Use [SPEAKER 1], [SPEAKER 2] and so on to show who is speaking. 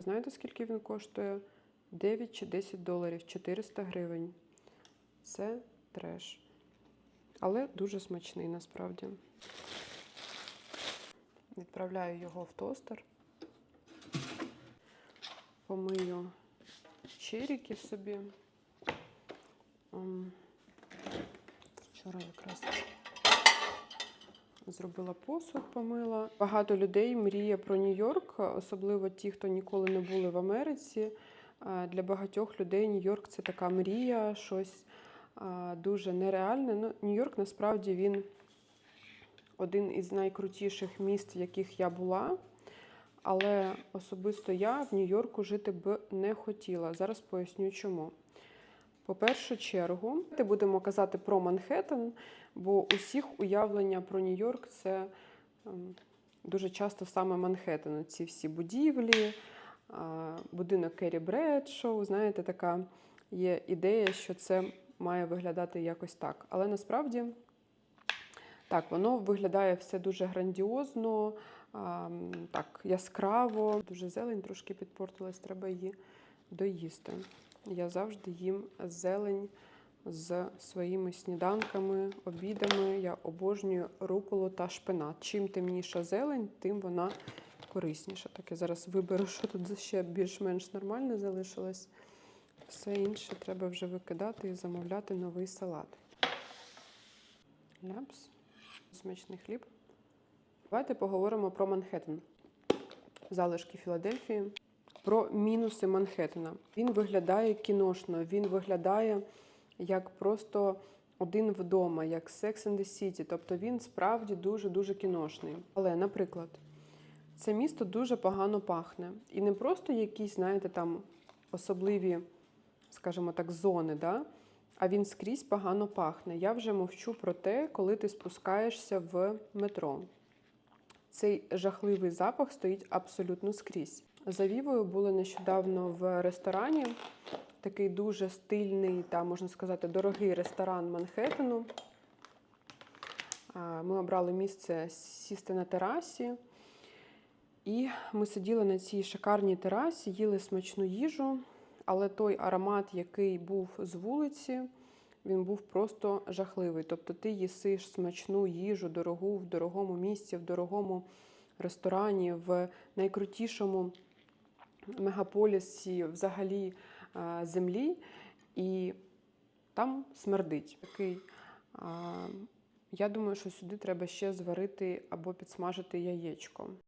[SPEAKER 1] Знаєте, скільки він коштує? 9 чи 10 доларів, 400 гривень. Це треш. Але дуже смачний насправді. Відправляю його в тостер. Помию черіки собі. Ем, Вчора якраз зробила посуд, помила. Багато людей мріє про Нью-Йорк, особливо ті, хто ніколи не були в Америці. Для багатьох людей Нью-Йорк це така мрія, щось дуже нереальне. Ну, Нью-Йорк насправді він один із найкрутіших міст, в яких я була. Але особисто я в Нью-Йорку жити б не хотіла. Зараз поясню чому. По першу чергу, ми будемо казати про Манхеттен, бо усіх уявлення про Нью-Йорк це ем, дуже часто саме Манхеттен. Ці всі будівлі, будинок Керрі Бредшоу. Знаєте, така є ідея, що це має виглядати якось так. Але насправді так, воно виглядає все дуже грандіозно, так яскраво. Дуже зелень трошки підпортилась, треба її доїсти. Я завжди їм зелень з своїми сніданками, обідами. Я обожнюю руколу та шпинат. Чим темніша зелень, тим вона корисніша. Так, я зараз виберу, що тут ще більш-менш нормально залишилось. Все інше треба вже викидати і замовляти новий салат. Ляпс. Смачний хліб. Давайте поговоримо про Манхеттен. Залишки Філадельфії. Про мінуси Манхеттена. Він виглядає кіношно, він виглядає як просто один вдома, як Sex and the City. Тобто він справді дуже-дуже кіношний. Але, наприклад, це місто дуже погано пахне. І не просто якісь, знаєте, там особливі, скажімо так, зони, да? а він скрізь погано пахне. Я вже мовчу про те, коли ти спускаєшся в метро. Цей жахливий запах стоїть абсолютно скрізь. За Вівою були нещодавно в ресторані. Такий дуже стильний та, можна сказати, дорогий ресторан Манхеттену. Ми обрали місце сісти на терасі. І ми сиділи на цій шикарній терасі, їли смачну їжу, але той аромат, який був з вулиці, він був просто жахливий. Тобто ти їсиш смачну їжу, дорогу в дорогому місці, в дорогому ресторані, в найкрутішому мегаполісі взагалі землі, і там смердить. Такий, я думаю, що сюди треба ще зварити або підсмажити яєчко.